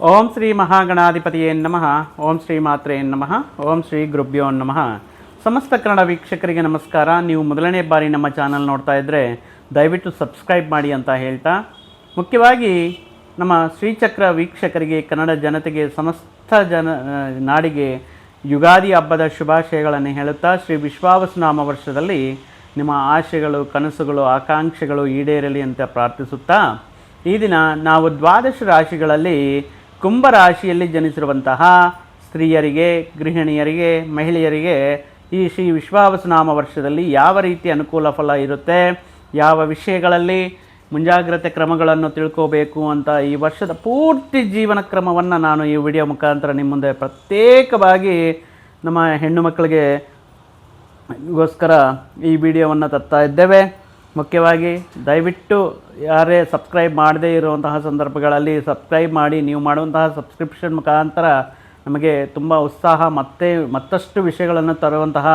ಓಂ ಶ್ರೀ ಮಹಾಗಣಾಧಿಪತಿಯೇ ನಮಃ. ಓಂ ಶ್ರೀ ಮಾತ್ರೇ ನಮಃ. ಓಂ ಶ್ರೀ ಗುರುಭ್ಯೋ ನಮಃ. ಸಮಸ್ತ ಕನ್ನಡ ವೀಕ್ಷಕರಿಗೆ ನಮಸ್ಕಾರ. ನೀವು ಮೊದಲನೇ ಬಾರಿ ನಮ್ಮ ಚಾನಲ್ ನೋಡ್ತಾ ಇದ್ದರೆ ದಯವಿಟ್ಟು ಸಬ್ಸ್ಕ್ರೈಬ್ ಮಾಡಿ ಅಂತ ಹೇಳ್ತಾ, ಮುಖ್ಯವಾಗಿ ನಮ್ಮ ಶ್ರೀಚಕ್ರ ವೀಕ್ಷಕರಿಗೆ, ಕನ್ನಡ ಜನತೆಗೆ, ಸಮಸ್ತ ಜನ ನಾಡಿಗೆ ಯುಗಾದಿ ಹಬ್ಬದ ಶುಭಾಶಯಗಳನ್ನು ಹೇಳುತ್ತಾ, ಶ್ರೀ ವಿಶ್ವಾವಸುನಾಮ ವರ್ಷದಲ್ಲಿ ನಿಮ್ಮ ಆಶೆಗಳು, ಕನಸುಗಳು, ಆಕಾಂಕ್ಷೆಗಳು ಈಡೇರಲಿ ಅಂತ ಪ್ರಾರ್ಥಿಸುತ್ತಾ, ಈ ದಿನ ನಾವು ದ್ವಾದಶ ರಾಶಿಗಳಲ್ಲಿ ಕುಂಭ ರಾಶಿಯಲ್ಲಿ ಜನಿಸಿರುವಂತಹ ಸ್ತ್ರೀಯರಿಗೆ, ಗೃಹಿಣಿಯರಿಗೆ, ಮಹಿಳೆಯರಿಗೆ ಈ ಶ್ರೀ ವಿಶ್ವಾವಸುನಾಮ ವರ್ಷದಲ್ಲಿ ಯಾವ ರೀತಿ ಅನುಕೂಲ ಫಲ ಇರುತ್ತೆ, ಯಾವ ವಿಷಯಗಳಲ್ಲಿ ಮುಂಜಾಗ್ರತೆ ಕ್ರಮಗಳನ್ನು ತಿಳ್ಕೋಬೇಕು ಅಂತ ಈ ವರ್ಷದ ಪೂರ್ತಿ ಜೀವನ ಕ್ರಮವನ್ನು ನಾನು ಈ ವಿಡಿಯೋ ಮುಖಾಂತರ ನಿಮ್ಮ ಮುಂದೆ ಪ್ರತ್ಯೇಕವಾಗಿ ನಮ್ಮ ಹೆಣ್ಣು ಮಕ್ಕಳಿಗೆ ಗೋಸ್ಕರ ಈ ವಿಡಿಯೋವನ್ನು ತರ್ತಾ ಇದ್ದೇವೆ. ಮುಖ್ಯವಾಗಿ ದಯವಿಟ್ಟು ಯಾರೇ ಸಬ್ಸ್ಕ್ರೈಬ್ ಮಾಡದೇ ಇರುವಂತಹ ಸಂದರ್ಭಗಳಲ್ಲಿ ಸಬ್ಸ್ಕ್ರೈಬ್ ಮಾಡಿ, ನೀವು ಮಾಡುವಂತಹ ಸಬ್ಸ್ಕ್ರಿಪ್ಷನ್ ಮುಖಾಂತರ ನಮಗೆ ತುಂಬ ಉತ್ಸಾಹ, ಮತ್ತೆ ಮತ್ತಷ್ಟು ವಿಷಯಗಳನ್ನು ತರುವಂತಹ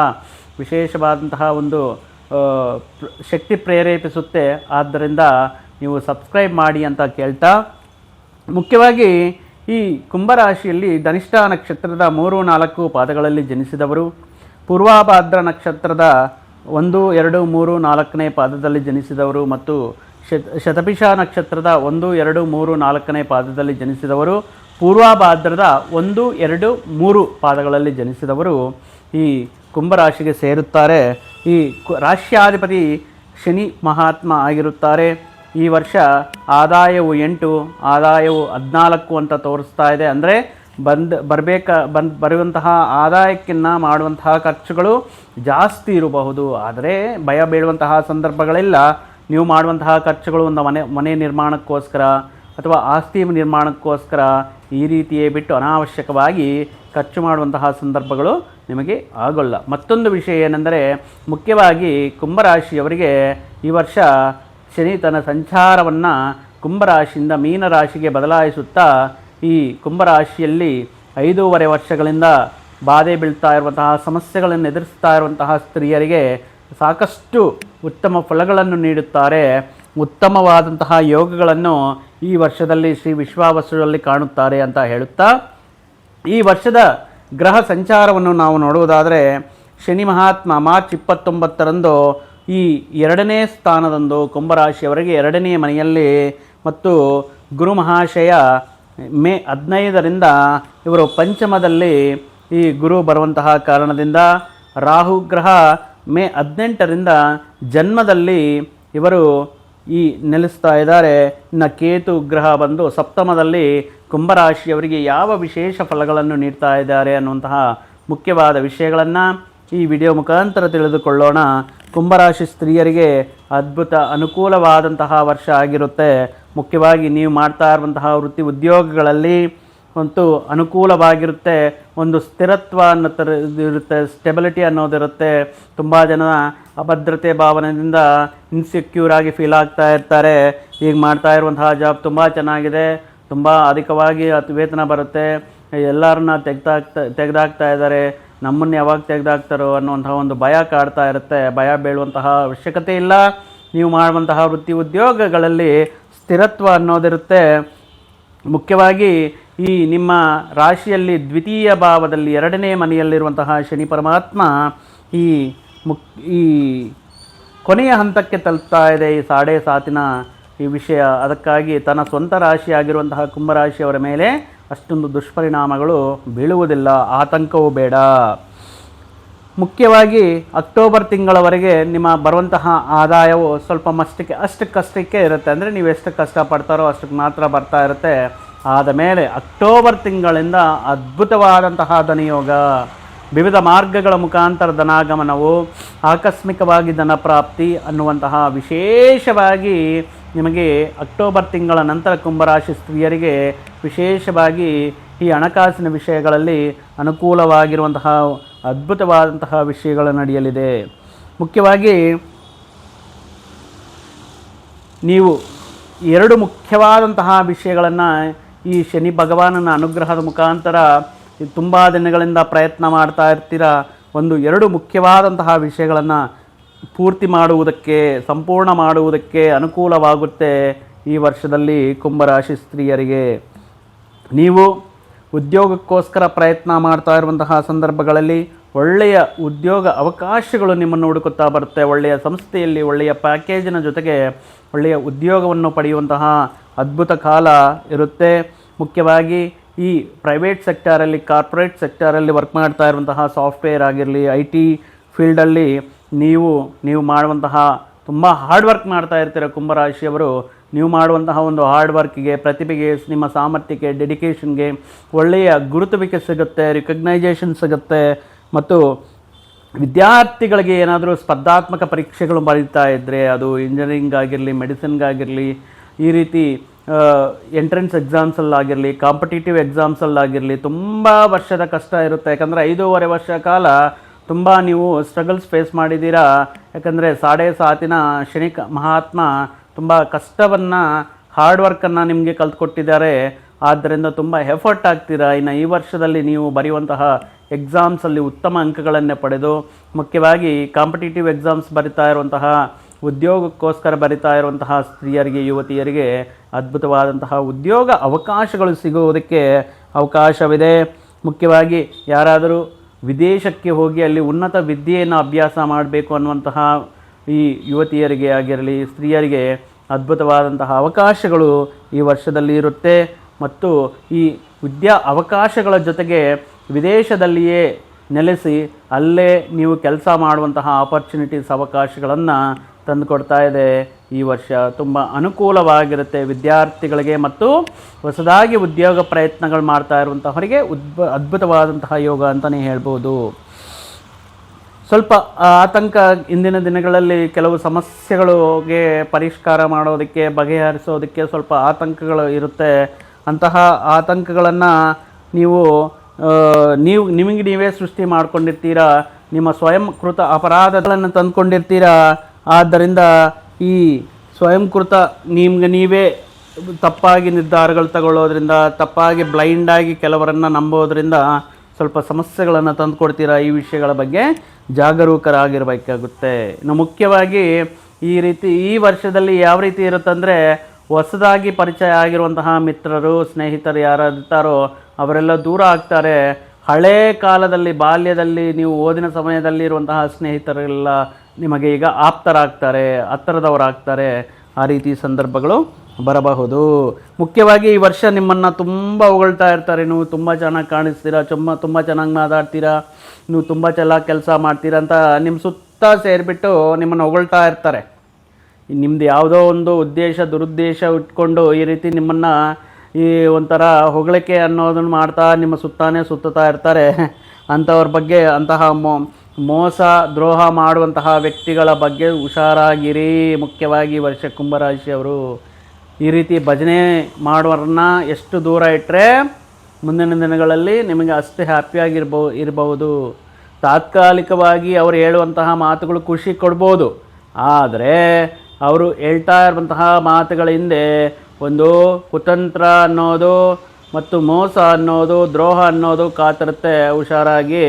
ವಿಶೇಷವಾದಂತಹ ಒಂದು ಶಕ್ತಿ ಪ್ರೇರೇಪಿಸುತ್ತೆ. ಆದ್ದರಿಂದ ನೀವು ಸಬ್ಸ್ಕ್ರೈಬ್ ಮಾಡಿ ಅಂತ ಕೇಳ್ತಾ, ಮುಖ್ಯವಾಗಿ ಈ ಕುಂಭರಾಶಿಯಲ್ಲಿ ಧನಿಷ್ಠ ನಕ್ಷತ್ರದ ಮೂರು ನಾಲ್ಕು ಪಾದಗಳಲ್ಲಿ ಜನಿಸಿದವರು, ಪೂರ್ವಾಭಾದ್ರ ನಕ್ಷತ್ರದ ಒಂದು, ಎರಡು, ಮೂರು, ನಾಲ್ಕನೇ ಪಾದದಲ್ಲಿ ಜನಿಸಿದವರು ಮತ್ತು ಶತ, ಶತಪಿಷ ನಕ್ಷತ್ರದ ಒಂದು, ಎರಡು, ಮೂರು, ನಾಲ್ಕನೇ ಪಾದದಲ್ಲಿ ಜನಿಸಿದವರು, ಪೂರ್ವಾಭಾದ್ರದ ಒಂದು, ಎರಡು, ಮೂರು ಪಾದಗಳಲ್ಲಿ ಜನಿಸಿದವರು ಈ ಕುಂಭರಾಶಿಗೆ ಸೇರುತ್ತಾರೆ. ಈ ರಾಶ್ಯಾಧಿಪತಿ ಶನಿ ಮಹಾತ್ಮ ಆಗಿರುತ್ತಾರೆ. ಈ ವರ್ಷ ಆದಾಯವು ಎಂಟು, ಆದಾಯವು ಹದಿನಾಲ್ಕು ಅಂತ ತೋರಿಸ್ತಾ ಇದೆ. ಅಂದರೆ ಬಂದ್ ಬರಬೇಕ ಬಂದ್ ಬರುವಂತಹ ಆದಾಯಕ್ಕಿನ್ನ ಮಾಡುವಂತಹ ಖರ್ಚುಗಳು ಜಾಸ್ತಿ ಇರಬಹುದು. ಆದರೆ ಭಯ ಬೀಳುವಂತಹ ಸಂದರ್ಭಗಳೆಲ್ಲ. ನೀವು ಮಾಡುವಂತಹ ಖರ್ಚುಗಳು ಒಂದು ಮನೆ ಮನೆ ನಿರ್ಮಾಣಕ್ಕೋಸ್ಕರ ಅಥವಾ ಆಸ್ತಿ ನಿರ್ಮಾಣಕ್ಕೋಸ್ಕರ ಈ ರೀತಿಯೇ ಬಿಟ್ಟು ಅನಾವಶ್ಯಕವಾಗಿ ಖರ್ಚು ಮಾಡುವಂತಹ ಸಂದರ್ಭಗಳು ನಿಮಗೆ ಆಗೋಲ್ಲ. ಮತ್ತೊಂದು ವಿಷಯ ಏನೆಂದರೆ, ಮುಖ್ಯವಾಗಿ ಕುಂಭರಾಶಿಯವರಿಗೆ ಈ ವರ್ಷ ಶನಿ ತನ್ನ ಸಂಚಾರವನ್ನು ಕುಂಭರಾಶಿಯಿಂದ ಮೀನರಾಶಿಗೆ ಬದಲಾಯಿಸುತ್ತಾ ಈ ಕುಂಭರಾಶಿಯಲ್ಲಿ ಐದೂವರೆ ವರ್ಷಗಳಿಂದ ಬಾಧೆ ಬೀಳ್ತಾ ಇರುವಂತಹ, ಸಮಸ್ಯೆಗಳನ್ನು ಎದುರಿಸ್ತಾ ಇರುವಂತಹ ಸ್ತ್ರೀಯರಿಗೆ ಸಾಕಷ್ಟು ಉತ್ತಮ ಫಲಗಳನ್ನು ನೀಡುತ್ತಾರೆ. ಉತ್ತಮವಾದಂತಹ ಯೋಗಗಳನ್ನು ಈ ವರ್ಷದಲ್ಲಿ ಶ್ರೀ ವಿಶ್ವಾವಸುರಲ್ಲಿ ಕಾಣುತ್ತಾರೆ ಅಂತ ಹೇಳುತ್ತಾ, ಈ ವರ್ಷದ ಗ್ರಹ ಸಂಚಾರವನ್ನು ನಾವು ನೋಡುವುದಾದರೆ, ಶನಿ ಮಹಾತ್ಮ ಮಾರ್ಚ್ ಇಪ್ಪತ್ತೊಂಬತ್ತರಂದು ಈ ಎರಡನೇ ಸ್ಥಾನದಂದು ಕುಂಭರಾಶಿಯವರಿಗೆ ಎರಡನೇ ಮನೆಯಲ್ಲಿ ಮತ್ತು ಗುರು ಮಹಾಶಯ ಮೇ ಹದಿನೈದರಿಂದ ಇವರು ಪಂಚಮದಲ್ಲಿ ಈ ಗುರು ಬರುವಂತಹ ಕಾರಣದಿಂದ ರಾಹು ಗ್ರಹ ಮೇ ಹದಿನೆಂಟರಿಂದ ಜನ್ಮದಲ್ಲಿ ಇವರು ಈ ನೆಲೆಸ್ತಾ ಇದ್ದಾರೆ. ಇನ್ನು ಕೇತು ಗ್ರಹ ಬಂದು ಸಪ್ತಮದಲ್ಲಿ ಕುಂಭರಾಶಿಯವರಿಗೆ ಯಾವ ವಿಶೇಷ ಫಲಗಳನ್ನು ನೀಡ್ತಾ ಇದ್ದಾರೆ ಅನ್ನುವಂತಹ ಮುಖ್ಯವಾದ ವಿಷಯಗಳನ್ನು ಈ ವಿಡಿಯೋ ಮುಖಾಂತರ ತಿಳಿದುಕೊಳ್ಳೋಣ. ಕುಂಭರಾಶಿ ಸ್ತ್ರೀಯರಿಗೆ ಅದ್ಭುತ ಅನುಕೂಲವಾದಂತಹ ವರ್ಷ ಆಗಿರುತ್ತೆ. ಮುಖ್ಯವಾಗಿ ನೀವು ಮಾಡ್ತಾ ಇರುವಂತಹ ವೃತ್ತಿ ಉದ್ಯೋಗಗಳಲ್ಲಿ ಅಂತೂ ಅನುಕೂಲವಾಗಿರುತ್ತೆ. ಒಂದು ಸ್ಥಿರತ್ವ ಅನ್ನೋ ಥರ ಇರುತ್ತೆ ಸ್ಟೆಬಿಲಿಟಿ ಅನ್ನೋದಿರುತ್ತೆ. ತುಂಬ ಜನ ಅಭದ್ರತೆ ಭಾವನೆಯಿಂದ ಇನ್ಸೆಕ್ಯೂರ್ ಆಗಿ ಫೀಲ್ ಆಗ್ತಾ ಇರ್ತಾರೆ. ಈಗ ಮಾಡ್ತಾ ಇರುವಂತಹ ಜಾಬ್ ತುಂಬ ಚೆನ್ನಾಗಿದೆ. ತುಂಬ ಅಧಿಕವಾಗಿ ವೇತನ ಬರುತ್ತೆ. ಎಲ್ಲರನ್ನ ತೆಗ್ದಾಕ್ತಾ ತೆಗೆದಾಕ್ತಾ ಇದ್ದಾರೆ. ನಮ್ಮನ್ನು ಯಾವಾಗ ತೆಗೆದಾಕ್ತಾರೋ ಅನ್ನುವಂತಹ ಒಂದು ಭಯ ಕಾಡ್ತಾ ಇರುತ್ತೆ. ಭಯ ಬೀಳುವಂತಹ ಅವಶ್ಯಕತೆ ಇಲ್ಲ. ನೀವು ಮಾಡುವಂತಹ ವೃತ್ತಿ ಉದ್ಯೋಗಗಳಲ್ಲಿ ಸ್ಥಿರತ್ವ ಅನ್ನೋದಿರುತ್ತೆ. ಮುಖ್ಯವಾಗಿ ಈ ನಿಮ್ಮ ರಾಶಿಯಲ್ಲಿ ದ್ವಿತೀಯ ಭಾವದಲ್ಲಿ ಎರಡನೇ ಮನೆಯಲ್ಲಿರುವಂತಹ ಶನಿ ಪರಮಾತ್ಮ ಈ ಮುಕ್, ಈ ಕೊನೆಯ ಹಂತಕ್ಕೆ ತಲುಪ್ತಾ ಇದೆ. ಈ ಸಾಡೆ ಸಾತಿನ ಈ ವಿಷಯ ಅದಕ್ಕಾಗಿ ತನ್ನ ಸ್ವಂತ ರಾಶಿಯಾಗಿರುವಂತಹ ಕುಂಭರಾಶಿಯವರ ಮೇಲೆ ಅಷ್ಟೊಂದು ದುಷ್ಪರಿಣಾಮಗಳು ಬೀಳುವುದಿಲ್ಲ. ಆತಂಕವೂ ಬೇಡ. ಮುಖ್ಯವಾಗಿ ಅಕ್ಟೋಬರ್ ತಿಂಗಳವರೆಗೆ ನಿಮ್ಮ ಬರುವಂತಹ ಆದಾಯವು ಸ್ವಲ್ಪ ಮಷ್ಟಕ್ಕೆ ಅಷ್ಟಕ್ಕಷ್ಟಕ್ಕೆ ಇರುತ್ತೆ. ಅಂದರೆ ನೀವು ಎಷ್ಟು ಕಷ್ಟಪಡ್ತಾರೋ ಅಷ್ಟಕ್ಕೆ ಮಾತ್ರ ಬರ್ತಾ ಇರುತ್ತೆ. ಆದ ಮೇಲೆ ಅಕ್ಟೋಬರ್ ತಿಂಗಳಿಂದ ಅದ್ಭುತವಾದಂತಹ ಧನಯೋಗ, ವಿವಿಧ ಮಾರ್ಗಗಳ ಮುಖಾಂತರ ಧನಾಗಮನವು, ಆಕಸ್ಮಿಕವಾಗಿ ಧನ ಪ್ರಾಪ್ತಿ ಅನ್ನುವಂತಹ ವಿಶೇಷವಾಗಿ ನಿಮಗೆ ಅಕ್ಟೋಬರ್ ತಿಂಗಳ ನಂತರ ಕುಂಭರಾಶಿ ಸ್ತ್ರೀಯರಿಗೆ ವಿಶೇಷವಾಗಿ ಈ ಹಣಕಾಸಿನ ವಿಷಯಗಳಲ್ಲಿ ಅನುಕೂಲವಾಗಿರುವಂತಹ ಅದ್ಭುತವಾದಂತಹ ವಿಷಯಗಳು ನಡೆಯಲಿದೆ. ಮುಖ್ಯವಾಗಿ ನೀವು ಎರಡು ಮುಖ್ಯವಾದಂತಹ ವಿಷಯಗಳನ್ನು ಈ ಶನಿ ಭಗವಾನನ ಅನುಗ್ರಹದ ಮುಖಾಂತರ ತುಂಬ ದಿನಗಳಿಂದ ಪ್ರಯತ್ನ ಮಾಡ್ತಾ ಇರ್ತೀರ? ಒಂದು ಎರಡು ಮುಖ್ಯವಾದಂತಹ ವಿಷಯಗಳನ್ನು ಪೂರ್ತಿ ಮಾಡುವುದಕ್ಕೆ, ಸಂಪೂರ್ಣ ಮಾಡುವುದಕ್ಕೆ ಅನುಕೂಲವಾಗುತ್ತೆ ಈ ವರ್ಷದಲ್ಲಿ ಕುಂಭರಾಶಿ ಸ್ತ್ರೀಯರಿಗೆ. ನೀವು ಉದ್ಯೋಗಕ್ಕೋಸ್ಕರ ಪ್ರಯತ್ನ ಮಾಡ್ತಾ ಇರುವಂತಹ ಸಂದರ್ಭಗಳಲ್ಲಿ ಒಳ್ಳೆಯ ಉದ್ಯೋಗ ಅವಕಾಶಗಳು ನಿಮ್ಮನ್ನು ಹುಡುಕುತ್ತಾ ಬರುತ್ತೆ. ಒಳ್ಳೆಯ ಸಂಸ್ಥೆಯಲ್ಲಿ, ಒಳ್ಳೆಯ ಪ್ಯಾಕೇಜಿನ ಜೊತೆಗೆ ಒಳ್ಳೆಯ ಉದ್ಯೋಗವನ್ನು ಪಡೆಯುವಂತಹ ಅದ್ಭುತ ಕಾಲ ಇರುತ್ತೆ. ಮುಖ್ಯವಾಗಿ ಈ ಪ್ರೈವೇಟ್ ಸೆಕ್ಟರಲ್ಲಿ ಕಾರ್ಪೊರೇಟ್ ಸೆಕ್ಟರಲ್ಲಿ ವರ್ಕ್ ಮಾಡ್ತಾ ಇರುವಂತಹ ಸಾಫ್ಟ್ವೇರ್ ಆಗಿರಲಿ ಐ ಟಿ ಫೀಲ್ಡಲ್ಲಿ ನೀವು ನೀವು ಮಾಡುವಂತಹ ತುಂಬ ಹಾರ್ಡ್ ವರ್ಕ್ ಮಾಡ್ತಾ ಇರ್ತೀರ ಕುಂಭರಾಶಿಯವರು. ನೀವು ಮಾಡುವಂತಹ ಒಂದು ಹಾರ್ಡ್ ವರ್ಕಿಗೆ ಪ್ರತಿಭೆಗೆ, ನಿಮ್ಮ ಸಾಮರ್ಥ್ಯಕ್ಕೆ ಡೆಡಿಕೇಷನ್ಗೆ ಒಳ್ಳೆಯ ಗುರುತುವಿಕೆ ಸಿಗುತ್ತೆ ರಿಕಗ್ನೈಜೇಷನ್ ಸಿಗುತ್ತೆ ಮತ್ತು ವಿದ್ಯಾರ್ಥಿಗಳಿಗೆ ಏನಾದರೂ ಸ್ಪರ್ಧಾತ್ಮಕ ಪರೀಕ್ಷೆಗಳು ಬರೀತಾ ಇದ್ದರೆ ಅದು ಇಂಜಿನಿಯರಿಂಗ್ ಆಗಿರಲಿ ಮೆಡಿಸಿನ್ಗಾಗಿರಲಿ ಈ ರೀತಿ ಎಂಟ್ರೆನ್ಸ್ ಎಕ್ಸಾಮ್ಸಲ್ಲಾಗಿರಲಿ ಕಾಂಪಿಟೇಟಿವ್ ಎಕ್ಸಾಮ್ಸಲ್ಲಾಗಿರಲಿ ತುಂಬ ವರ್ಷದ ಕಷ್ಟ ಇರುತ್ತೆ. ಯಾಕಂದರೆ ಐದೂವರೆ ವರ್ಷ ಕಾಲ ತುಂಬ ನೀವು ಸ್ಟ್ರಗಲ್ಸ್ ಫೇಸ್ ಮಾಡಿದ್ದೀರಾ? ಯಾಕಂದರೆ ಸಾಡೆ ಸಾತಿನ ಶನಿಕ ಮಹಾತ್ಮ ತುಂಬ ಕಷ್ಟವನ್ನು ಹಾರ್ಡ್ ವರ್ಕನ್ನು ನಿಮಗೆ ಕಲ್ತ್ಕೊಟ್ಟಿದ್ದಾರೆ. ಆದ್ದರಿಂದ ತುಂಬ ಎಫರ್ಟ್ ಆಗ್ತೀರಾ? ಇನ್ನು ಈ ವರ್ಷದಲ್ಲಿ ನೀವು ಬರೆಯುವಂತಹ ಎಕ್ಸಾಮ್ಸಲ್ಲಿ ಉತ್ತಮ ಅಂಕಗಳನ್ನೇ ಪಡೆದು, ಮುಖ್ಯವಾಗಿ ಕಾಂಪಿಟೇಟಿವ್ ಎಕ್ಸಾಮ್ಸ್ ಬರಿತಾ ಇರುವಂತಹ, ಉದ್ಯೋಗಕ್ಕೋಸ್ಕರ ಬರಿತಾ ಇರುವಂತಹ ಸ್ತ್ರೀಯರಿಗೆ, ಯುವತಿಯರಿಗೆ ಅದ್ಭುತವಾದಂತಹ ಉದ್ಯೋಗ ಅವಕಾಶಗಳು ಸಿಗುವುದಕ್ಕೆ ಅವಕಾಶವಿದೆ. ಮುಖ್ಯವಾಗಿ ಯಾರಾದರೂ ವಿದೇಶಕ್ಕೆ ಹೋಗಿ ಅಲ್ಲಿ ಉನ್ನತ ವಿದ್ಯೆಯನ್ನು ಅಭ್ಯಾಸ ಮಾಡಬೇಕು ಅನ್ನುವಂತಹ ಈ ಯುವತಿಯರಿಗೆ ಆಗಿರಲಿ, ಸ್ತ್ರೀಯರಿಗೆ ಅದ್ಭುತವಾದಂತಹ ಅವಕಾಶಗಳು ಈ ವರ್ಷದಲ್ಲಿ ಇರುತ್ತೆ. ಮತ್ತು ಈ ವಿದ್ಯಾ ಅವಕಾಶಗಳ ಜೊತೆಗೆ ವಿದೇಶದಲ್ಲಿಯೇ ನೆಲೆಸಿ ಅಲ್ಲೇ ನೀವು ಕೆಲಸ ಮಾಡುವಂತಹ ಆಪರ್ಚುನಿಟೀಸ್ ಅವಕಾಶಗಳನ್ನು ತಂದುಕೊಡ್ತಾ ಇದೆ. ಈ ವರ್ಷ ತುಂಬ ಅನುಕೂಲವಾಗಿರುತ್ತೆ ವಿದ್ಯಾರ್ಥಿಗಳಿಗೆ ಮತ್ತು ಹೊಸದಾಗಿ ಉದ್ಯೋಗ ಪ್ರಯತ್ನಗಳು ಮಾಡ್ತಾ ಇರುವಂತಹವರಿಗೆ ಉದ್ಭ ಅದ್ಭುತವಾದಂತಹ ಯೋಗ ಅಂತಲೇ ಹೇಳ್ಬೋದು. ಸ್ವಲ್ಪ ಆತಂಕ ಇಂದಿನ ದಿನಗಳಲ್ಲಿ ಕೆಲವು ಸಮಸ್ಯೆಗಳಿಗೆ ಪರಿಷ್ಕಾರ ಮಾಡೋದಕ್ಕೆ, ಬಗೆಹರಿಸೋದಕ್ಕೆ ಸ್ವಲ್ಪ ಆತಂಕಗಳು ಇರುತ್ತೆ. ಅಂತಹ ಆತಂಕಗಳನ್ನು ನೀವು ನೀವು, ನಿಮಗೆ ನೀವೇ ಸೃಷ್ಟಿ ಮಾಡ್ಕೊಂಡಿರ್ತೀರಾ, ನಿಮ್ಮ ಸ್ವಯಂಕೃತ ಅಪರಾಧಗಳನ್ನು ತಂದ್ಕೊಂಡಿರ್ತೀರಾ, ಆದ್ದರಿಂದ ಈ ಸ್ವಯಂಕೃತ ನಿಮ್ಗೆ ನೀವೇ ತಪ್ಪಾಗಿ ನಿರ್ಧಾರಗಳು ತಗೊಳ್ಳೋದ್ರಿಂದ, ತಪ್ಪಾಗಿ ಬ್ಲೈಂಡಾಗಿ ಕೆಲವರನ್ನು ನಂಬೋದ್ರಿಂದ ಸ್ವಲ್ಪ ಸಮಸ್ಯೆಗಳನ್ನು ತಂದುಕೊಡ್ತೀರಾ ಈ ವಿಷಯಗಳ ಬಗ್ಗೆ ಜಾಗರೂಕರಾಗಿರಬೇಕಾಗುತ್ತೆ. ಇನ್ನು ಮುಖ್ಯವಾಗಿ ಈ ರೀತಿ, ಈ ವರ್ಷದಲ್ಲಿ ಯಾವ ರೀತಿ ಇರುತ್ತಂದರೆ ಹೊಸದಾಗಿ ಪರಿಚಯ ಆಗಿರುವಂತಹ ಮಿತ್ರರು, ಸ್ನೇಹಿತರು ಯಾರಾದಿರ್ತಾರೋ ಅವರೆಲ್ಲ ದೂರ ಆಗ್ತಾರೆ. ಹಳೇ ಕಾಲದಲ್ಲಿ, ಬಾಲ್ಯದಲ್ಲಿ ನೀವು ಓದಿನ ಸಮಯದಲ್ಲಿ ಇರುವಂತಹ ಸ್ನೇಹಿತರೆಲ್ಲ ನಿಮಗೆ ಈಗ ಆಪ್ತರಾಗ್ತಾರೆ, ಹತ್ತಿರದವರಾಗ್ತಾರೆ, ಆ ರೀತಿ ಸಂದರ್ಭಗಳು ಬರಬಹುದು. ಮುಖ್ಯವಾಗಿ ಈ ವರ್ಷ ನಿಮ್ಮನ್ನು ತುಂಬ ಹೊಗಳ್ತಾ ಇರ್ತಾರೆ. ನೀವು ತುಂಬ ಚೆನ್ನಾಗಿ ಕಾಣಿಸ್ತೀರಾ ತುಂಬ ತುಂಬ ಚೆನ್ನಾಗಿ ಮಾತಾಡ್ತೀರಾ, ನೀವು ತುಂಬ ಚೆನ್ನಾಗಿ ಕೆಲಸ ಮಾಡ್ತೀರಾ ಅಂತ ನಿಮ್ಮ ಸುತ್ತ ಸೇರಿಬಿಟ್ಟು ನಿಮ್ಮನ್ನು ಹೊಗಳ್ತಾ ಇರ್ತಾರೆ. ನಿಮ್ಮದು ಯಾವುದೋ ಒಂದು ಉದ್ದೇಶ, ದುರುದ್ದೇಶ ಇಟ್ಕೊಂಡು ಈ ರೀತಿ ನಿಮ್ಮನ್ನು ಈ ಒಂಥರ ಹೊಗಳಿಕೆ ಅನ್ನೋದನ್ನು ಮಾಡ್ತಾ ನಿಮ್ಮ ಸುತ್ತಾನೇ ಸುತ್ತುತ್ತಾ ಇರ್ತಾರೆ. ಅಂಥವ್ರ ಬಗ್ಗೆ ಅಂತಹ ಮೋ ಮೋಸ, ದ್ರೋಹ ಮಾಡುವಂತಹ ವ್ಯಕ್ತಿಗಳ ಬಗ್ಗೆ ಹುಷಾರಾಗಿರಿ. ಮುಖ್ಯವಾಗಿ ವರ್ಷ ಕುಂಭರಾಶಿಯವರು ಈ ರೀತಿ ಭಜನೆ ಮಾಡೋರನ್ನ ಎಷ್ಟು ದೂರ ಇಟ್ಟರೆ ಮುಂದಿನ ದಿನಗಳಲ್ಲಿ ನಿಮಗೆ ಅಷ್ಟೇ ಹ್ಯಾಪಿಯಾಗಿರ್ಬೋ ಇರಬಹುದು. ತಾತ್ಕಾಲಿಕವಾಗಿ ಅವರು ಹೇಳುವಂತಹ ಮಾತುಗಳು ಖುಷಿ ಕೊಡ್ಬೋದು. ಆದರೆ ಅವರು ಹೇಳ್ತಾ ಇರುವಂತಹ ಮಾತುಗಳ ಹಿಂದೆ ಒಂದು ಕುತಂತ್ರ ಅನ್ನೋದು ಮತ್ತು ಮೋಸ ಅನ್ನೋದು, ದ್ರೋಹ ಅನ್ನೋದು ಕಾತಿರುತ್ತೆ. ಹುಷಾರಾಗಿ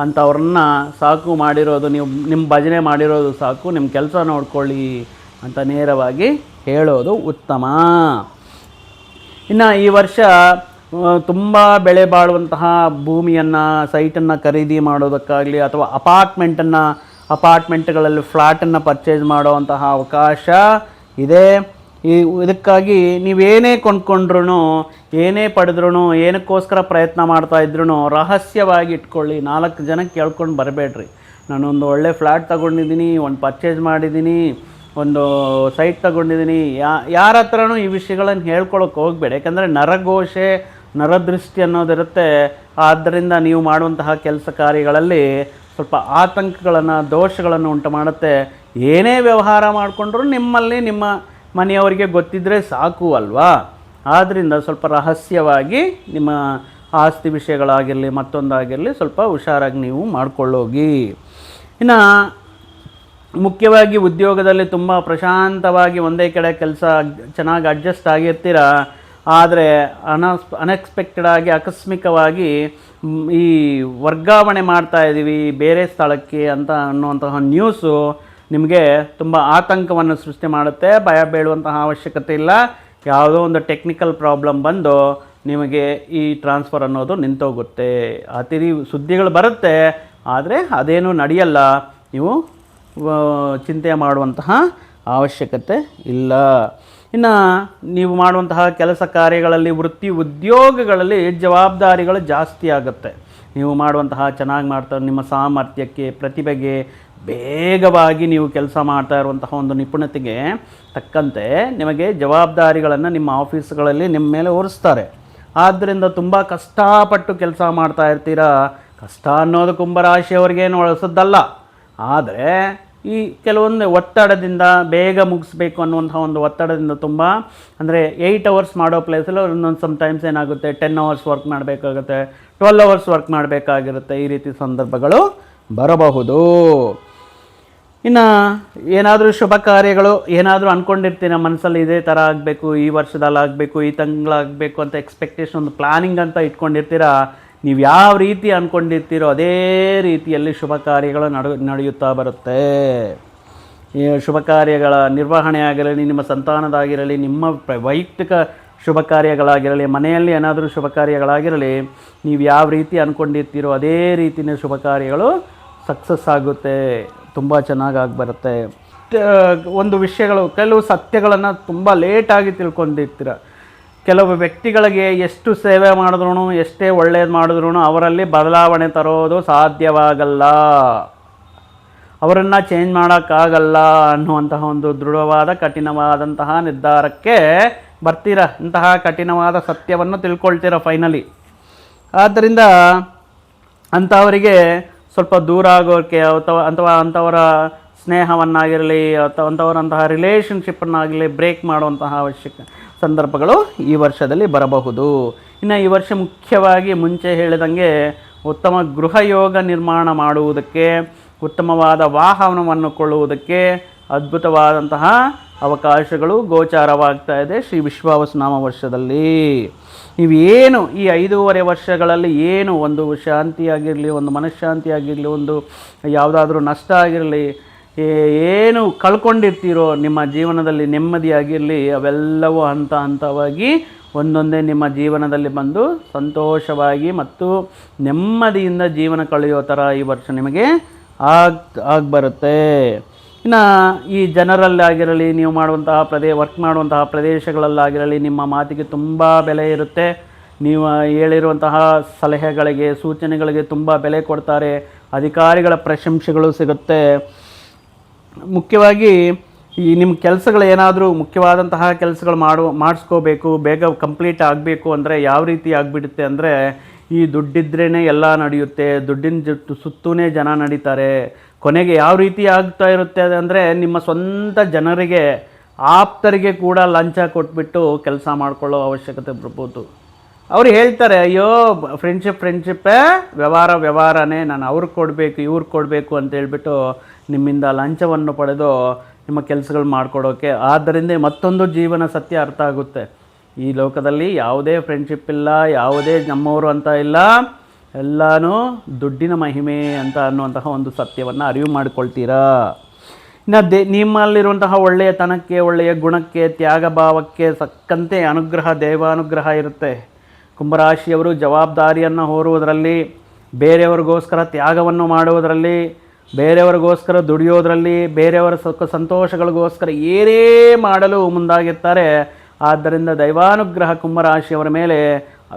ಅಂಥವ್ರನ್ನ ಸಾಕು ಮಾಡಿರೋದು, ನೀವು ನಿಮ್ಮ ಭಜನೆ ಮಾಡಿರೋದು ಸಾಕು ನಿಮ್ಮ ಕೆಲಸ ನೋಡ್ಕೊಳ್ಳಿ ಅಂತ ನೇರವಾಗಿ ಹೇಳೋದು ಉತ್ತಮ. ಇನ್ನು ಈ ವರ್ಷ ತುಂಬ ಬೆಳೆ ಬಾಳುವಂತಹ ಭೂಮಿಯನ್ನು, ಸೈಟನ್ನು ಖರೀದಿ ಮಾಡೋದಕ್ಕಾಗಲಿ ಅಥವಾ ಅಪಾರ್ಟ್ಮೆಂಟನ್ನು, ಅಪಾರ್ಟ್ಮೆಂಟ್ಗಳಲ್ಲಿ ಫ್ಲ್ಯಾಟನ್ನು ಪರ್ಚೇಸ್ ಮಾಡುವಂತಹ ಅವಕಾಶ ಇದೆ. ಈ ಇದಕ್ಕಾಗಿ ನೀವೇನೇ ಕೊಂಡ್ಕೊಂಡ್ರು ಏನೇ ಪಡೆದ್ರೂ ಏನಕ್ಕೋಸ್ಕರ ಪ್ರಯತ್ನ ಮಾಡ್ತಾ ಇದ್ರೂ ರಹಸ್ಯವಾಗಿ ಇಟ್ಕೊಳ್ಳಿ. ನಾಲ್ಕು ಜನಕ್ಕೆ ಕೇಳ್ಕೊಂಡು ಬರಬೇಡ್ರಿ. ನಾನೊಂದು ಒಳ್ಳೆ ಫ್ಲ್ಯಾಟ್ ತಗೊಂಡಿದ್ದೀನಿ, ಒಂದು ಪರ್ಚೇಸ್ ಮಾಡಿದ್ದೀನಿ, ಒಂದು ಸೈಟ್ ತಗೊಂಡಿದ್ದೀನಿ. ಯಾ, ಯಾರ ಹತ್ರನೂ ಈ ವಿಷಯಗಳನ್ನು ಹೇಳ್ಕೊಳಕ್ಕೆ ಹೋಗಬೇಡಿ. ಯಾಕಂದರೆ ನರಘೋಷೆ, ನರದೃಷ್ಟಿ ಅನ್ನೋದಿರುತ್ತೆ. ಆದ್ದರಿಂದ ನೀವು ಮಾಡುವಂತಹ ಕೆಲಸ ಕಾರ್ಯಗಳಲ್ಲಿ ಸ್ವಲ್ಪ ಆತಂಕಗಳನ್ನು, ದೋಷಗಳನ್ನು ಉಂಟು ಮಾಡುತ್ತೆ. ಏನೇ ವ್ಯವಹಾರ ಮಾಡಿಕೊಂಡ್ರೂ ನಿಮ್ಮಲ್ಲಿ ನಿಮ್ಮ ಮನೆಯವರಿಗೆ ಗೊತ್ತಿದ್ದರೆ ಸಾಕು ಅಲ್ವಾ? ಆದ್ದರಿಂದ ಸ್ವಲ್ಪ ರಹಸ್ಯವಾಗಿ ನಿಮ್ಮ ಆಸ್ತಿ ವಿಷಯಗಳಾಗಿರಲಿ, ಮತ್ತೊಂದಾಗಿರಲಿ ಸ್ವಲ್ಪ ಹುಷಾರಾಗಿ ನೀವು ಮಾಡ್ಕೊಳ್ಳೋಗಿ. ಇನ್ನು ಮುಖ್ಯವಾಗಿ ಉದ್ಯೋಗದಲ್ಲಿ ತುಂಬ ಪ್ರಶಾಂತವಾಗಿ ಒಂದೇ ಕಡೆ ಕೆಲಸ ಚೆನ್ನಾಗಿ ಅಡ್ಜಸ್ಟ್ ಆಗಿರ್ತೀರ? ಆದರೆ ಅನಸ್ ಅನ್ಎಕ್ಸ್ಪೆಕ್ಟೆಡ್ ಆಗಿ, ಆಕಸ್ಮಿಕವಾಗಿ ಈ ವರ್ಗಾವಣೆ ಮಾಡ್ತಾ ಇದ್ದೀವಿ ಬೇರೆ ಸ್ಥಳಕ್ಕೆ ಅಂತ ಅನ್ನುವಂತಹ ನ್ಯೂಸು ನಿಮಗೆ ತುಂಬ ಆತಂಕವನ್ನು ಸೃಷ್ಟಿ ಮಾಡುತ್ತೆ, ಭಯ ಬೀಳುವಂತಹ ಅವಶ್ಯಕತೆ ಇಲ್ಲ. ಯಾವುದೋ ಒಂದು ಟೆಕ್ನಿಕಲ್ ಪ್ರಾಬ್ಲಮ್ ಬಂದು ನಿಮಗೆ ಈ ಟ್ರಾನ್ಸ್ಫರ್ ಅನ್ನೋದು ನಿಂತೋಗುತ್ತೆ. ಆ ತಿರಿ ಸುದ್ದಿಗಳು ಬರುತ್ತೆ, ಆದರೆ ಅದೇನು ನಡೆಯಲ್ಲ. ನೀವು ಚಿಂತೆ ಮಾಡುವಂತಹ ಅವಶ್ಯಕತೆ ಇಲ್ಲ. ಇನ್ನು ನೀವು ಮಾಡುವಂತಹ ಕೆಲಸ ಕಾರ್ಯಗಳಲ್ಲಿ, ವೃತ್ತಿ ಉದ್ಯೋಗಗಳಲ್ಲಿ ಜವಾಬ್ದಾರಿಗಳು ಜಾಸ್ತಿ ಆಗುತ್ತೆ. ನೀವು ಮಾಡುವಂತಹ ಚೆನ್ನಾಗಿ ಮಾಡ್ತಾ, ನಿಮ್ಮ ಸಾಮರ್ಥ್ಯಕ್ಕೆ, ಪ್ರತಿಭೆಗೆ ಬೇಗವಾಗಿ ನೀವು ಕೆಲಸ ಮಾಡ್ತಾ ಇರುವಂತಹ ಒಂದು ನಿಪುಣತೆಗೆ ತಕ್ಕಂತೆ ನಿಮಗೆ ಜವಾಬ್ದಾರಿಗಳನ್ನು ನಿಮ್ಮ ಆಫೀಸ್ಗಳಲ್ಲಿ ನಿಮ್ಮ ಮೇಲೆ ಹೊರಿಸ್ತಾರೆ ಆದ್ದರಿಂದ ತುಂಬ ಕಷ್ಟಪಟ್ಟು ಕೆಲಸ ಮಾಡ್ತಾ ಇರ್ತೀರಾ? ಕಷ್ಟ ಅನ್ನೋದು ಕುಂಭರಾಶಿಯವ್ರಿಗೇನು ಒಳಸದ್ದಲ್ಲ ಆದರೆ ಈ ಕೆಲವೊಂದು ಒತ್ತಡದಿಂದ ಬೇಗ ಮುಗಿಸ್ಬೇಕು ಅನ್ನುವಂಥ ಒಂದು ಒತ್ತಡದಿಂದ ತುಂಬ, ಅಂದರೆ ಏಯ್ಟ್ ಅವರ್ಸ್ ಮಾಡೋ ಪ್ಲೇಸಲ್ಲಿ ಒಂದೊಂದು ಸಮ್ಟೈಮ್ಸ್ ಏನಾಗುತ್ತೆ? ಟೆನ್ ಅವರ್ಸ್ ವರ್ಕ್ ಮಾಡಬೇಕಾಗುತ್ತೆ ಟ್ವೆಲ್ ಅವರ್ಸ್ ವರ್ಕ್ ಮಾಡಬೇಕಾಗಿರುತ್ತೆ ಈ ರೀತಿ ಸಂದರ್ಭಗಳು ಬರಬಹುದು. ಇನ್ನು ಏನಾದರೂ ಶುಭ ಕಾರ್ಯಗಳು ಏನಾದರೂ ಅಂದ್ಕೊಂಡಿರ್ತೀನಿ ಮನಸ್ಸಲ್ಲಿ ಇದೇ ಥರ ಆಗಬೇಕು, ಈ ವರ್ಷದಲ್ಲಿ ಆಗಬೇಕು, ಈ ತಂಗಳಾಗಬೇಕು ಅಂತ ಎಕ್ಸ್ಪೆಕ್ಟೇಷನ್ ಒಂದು ಪ್ಲಾನಿಂಗ್ ಅಂತ ಇಟ್ಕೊಂಡಿರ್ತೀರ, ನೀವು ಯಾವ ರೀತಿ ಅಂದ್ಕೊಂಡಿರ್ತೀರೋ ಅದೇ ರೀತಿಯಲ್ಲಿ ಶುಭ ಕಾರ್ಯಗಳು ನಡ, ನಡೆಯುತ್ತಾ ಬರುತ್ತೆ. ಶುಭ ಕಾರ್ಯಗಳ ನಿರ್ವಹಣೆ ಆಗಿರಲಿ, ನಿಮ್ಮ ಸಂತಾನದಾಗಿರಲಿ, ನಿಮ್ಮ ವೈಯಕ್ತಿಕ ಶುಭ ಕಾರ್ಯಗಳಾಗಿರಲಿ, ಮನೆಯಲ್ಲಿ ಏನಾದರೂ ಶುಭ ಕಾರ್ಯಗಳಾಗಿರಲಿ, ನೀವು ಯಾವ ರೀತಿ ಅಂದ್ಕೊಂಡಿರ್ತೀರೋ ಅದೇ ರೀತಿಯ ಶುಭ ಕಾರ್ಯಗಳು ಸಕ್ಸಸ್ ಆಗುತ್ತೆ. ತುಂಬ ಚೆನ್ನಾಗಿ ಬರುತ್ತೆ. ಒಂದು ವಿಷಯಗಳು, ಕೆಲವು ಸತ್ಯಗಳನ್ನು ತುಂಬ ಲೇಟಾಗಿ ತಿಳ್ಕೊಂಡಿರ್ತೀರ. ಕೆಲವು ವ್ಯಕ್ತಿಗಳಿಗೆ ಎಷ್ಟು ಸೇವೆ ಮಾಡಿದ್ರು ಎಷ್ಟೇ ಒಳ್ಳೇದು ಮಾಡಿದ್ರು ಅವರಲ್ಲಿ ಬದಲಾವಣೆ ತರೋದು ಸಾಧ್ಯವಾಗಲ್ಲ. ಅವರನ್ನು ಚೇಂಜ್ ಮಾಡೋಕ್ಕಾಗಲ್ಲ ಅನ್ನುವಂತಹ ಒಂದು ದೃಢವಾದ, ಕಠಿಣವಾದಂತಹ ನಿರ್ಧಾರಕ್ಕೆ ಬರ್ತೀರ. ಇಂತಹ ಕಠಿಣವಾದ ಸತ್ಯವನ್ನು ತಿಳ್ಕೊಳ್ತೀರ ಫೈನಲಿ ಆದ್ದರಿಂದ ಅಂಥವರಿಗೆ ಸ್ವಲ್ಪ ದೂರ ಆಗೋಕ್ಕೆ ಅಥವಾ ಅಥವಾ ಅಂಥವರ ಸ್ನೇಹವನ್ನಾಗಿರಲಿ ಅಥವಾ ಅಂಥವರಂತಹ ರಿಲೇಷನ್ಶಿಪ್ಪನ್ನಾಗಲಿ ಬ್ರೇಕ್ ಮಾಡುವಂತಹ ಅವಶ್ಯಕ ಸಂದರ್ಭಗಳು ಈ ವರ್ಷದಲ್ಲಿ ಬರಬಹುದು. ಇನ್ನು ಈ ವರ್ಷ ಮುಖ್ಯವಾಗಿ ಮುಂಚೆ ಹೇಳಿದಂಗೆ ಉತ್ತಮ ಗೃಹಯೋಗ ನಿರ್ಮಾಣ ಮಾಡುವುದಕ್ಕೆ, ಉತ್ತಮವಾದ ವಾಹನವನ್ನು ಕೊಳ್ಳುವುದಕ್ಕೆ, ಅದ್ಭುತವಾದಂತಹ ಅವಕಾಶಗಳು ಗೋಚಾರವಾಗ್ತಾ ಇದೆ ಶ್ರೀ ವಿಶ್ವಾವಸನಾಮ ವರ್ಷದಲ್ಲಿ. ಇವೇನು ಈ ಐದೂವರೆ ವರ್ಷಗಳಲ್ಲಿ ಏನು ಒಂದು ಶಾಂತಿಯಾಗಿರಲಿ, ಒಂದು ಮನಃಶಾಂತಿಯಾಗಿರಲಿ, ಒಂದು ಯಾವುದಾದ್ರೂ ನಷ್ಟ ಆಗಿರಲಿ ಏನು ಕಳ್ಕೊಂಡಿರ್ತೀರೋ ನಿಮ್ಮ ಜೀವನದಲ್ಲಿ ನೆಮ್ಮದಿಯಾಗಿರಲಿ, ಅವೆಲ್ಲವೂ ಹಂತ ಹಂತವಾಗಿ ಒಂದೊಂದೇ ನಿಮ್ಮ ಜೀವನದಲ್ಲಿ ಬಂದು ಸಂತೋಷವಾಗಿ ಮತ್ತು ನೆಮ್ಮದಿಯಿಂದ ಜೀವನ ಕಳೆಯೋ ಥರ ಈ ವರ್ಷ ನಿಮಗೆ ಆಗ್ ಆಗಿ ಬರುತ್ತೆ ಇನ್ನು ಈ ಜನರಲ್ಲಾಗಿರಲಿ, ನೀವು ಮಾಡುವಂತಹ ಪ್ರದೇ ವರ್ಕ್ ಮಾಡುವಂತಹ ಪ್ರದೇಶಗಳಲ್ಲಾಗಿರಲಿ, ನಿಮ್ಮ ಮಾತಿಗೆ ತುಂಬ ಬೆಲೆ ಇರುತ್ತೆ. ನೀವು ಹೇಳಿರುವಂತಹ ಸಲಹೆಗಳಿಗೆ, ಸೂಚನೆಗಳಿಗೆ ತುಂಬ ಬೆಲೆ ಕೊಡ್ತಾರೆ. ಅಧಿಕಾರಿಗಳ ಪ್ರಶಂಸೆಗಳು ಸಿಗುತ್ತೆ. ಮುಖ್ಯವಾಗಿ ಈ ನಿಮ್ಮ ಕೆಲಸಗಳು ಏನಾದರೂ ಮುಖ್ಯವಾದಂತಹ ಕೆಲಸಗಳು ಮಾಡು, ಮಾಡಿಸ್ಕೋಬೇಕು, ಬೇಗ ಕಂಪ್ಲೀಟ್ ಆಗಬೇಕು ಅಂದರೆ ಯಾವ ರೀತಿ ಆಗಿಬಿಡುತ್ತೆ ಅಂದರೆ ಈ ದುಡ್ಡಿದ್ರೇ ಎಲ್ಲ ನಡೆಯುತ್ತೆ. ದುಡ್ಡಿನ ಜೊತೆ ಸುತ್ತೂ ಜನ ನಡೀತಾರೆ. ಕೊನೆಗೆ ಯಾವ ರೀತಿ ಆಗ್ತಾ ಇರುತ್ತೆ ಅಂದರೆ ನಿಮ್ಮ ಸ್ವಂತ ಜನರಿಗೆ, ಆಪ್ತರಿಗೆ ಕೂಡ ಲಂಚ ಕೊಟ್ಬಿಟ್ಟು ಕೆಲಸ ಮಾಡ್ಕೊಳ್ಳೋ ಅವಶ್ಯಕತೆ ಬರ್ಬೋದು. ಅವ್ರು ಹೇಳ್ತಾರೆ, ಅಯ್ಯೋ ಫ್ರೆಂಡ್ಶಿಪ್ ಫ್ರೆಂಡ್ಶಿಪ್ಪೇ ವ್ಯವಹಾರ, ವ್ಯವಹಾರನೇ, ನಾನು ಅವ್ರಿಗೆ ಕೊಡಬೇಕು ಇವ್ರಿಗೆ ಕೊಡಬೇಕು ಅಂತ ಹೇಳ್ಬಿಟ್ಟು ನಿಮ್ಮಿಂದ ಲಂಚವನ್ನು ಪಡೆದು ನಿಮ್ಮ ಕೆಲಸಗಳು ಮಾಡಿಕೊಡೋಕ್ಕೆ ಆದ್ದರಿಂದ ಮತ್ತೊಂದು ಜೀವನ ಸತ್ಯ ಅರ್ಥ ಆಗುತ್ತೆ. ಈ ಲೋಕದಲ್ಲಿ ಯಾವುದೇ ಫ್ರೆಂಡ್ಶಿಪ್ ಇಲ್ಲ, ಯಾವುದೇ ನಮ್ಮವರು ಅಂತ ಇಲ್ಲ. ಎಲ್ಲನೂ ದುಡ್ಡಿನ ಮಹಿಮೆ ಅಂತ ಅನ್ನುವಂತಹ ಒಂದು ಸತ್ಯವನ್ನು ಅರಿವು ಮಾಡಿಕೊಳ್ತೀರಾ? ಇನ್ನು ದೇ, ನಿಮ್ಮಲ್ಲಿರುವಂತಹ ಒಳ್ಳೆಯ ತನಕ್ಕೆ, ಒಳ್ಳೆಯ ಗುಣಕ್ಕೆ, ತ್ಯಾಗ ಭಾವಕ್ಕೆ ಸಕ್ಕಂತೆ ಅನುಗ್ರಹ, ದೇವಾನುಗ್ರಹ ಇರುತ್ತೆ. ಕುಂಭರಾಶಿಯವರು ಜವಾಬ್ದಾರಿಯನ್ನು ಹೋರುವುದರಲ್ಲಿ, ಬೇರೆಯವರಿಗೋಸ್ಕರ ತ್ಯಾಗವನ್ನು ಮಾಡುವುದರಲ್ಲಿ, ಬೇರೆಯವರಿಗೋಸ್ಕರ ದುಡಿಯೋದರಲ್ಲಿ, ಬೇರೆಯವರ ಸುಖ ಸಂತೋಷಗಳಿಗೋಸ್ಕರ ಏನೇ ಮಾಡಲು ಮುಂದಾಗಿರ್ತಾರೆ. ಆದ್ದರಿಂದ ದೈವಾನುಗ್ರಹ ಕುಂಭರಾಶಿಯವರ ಮೇಲೆ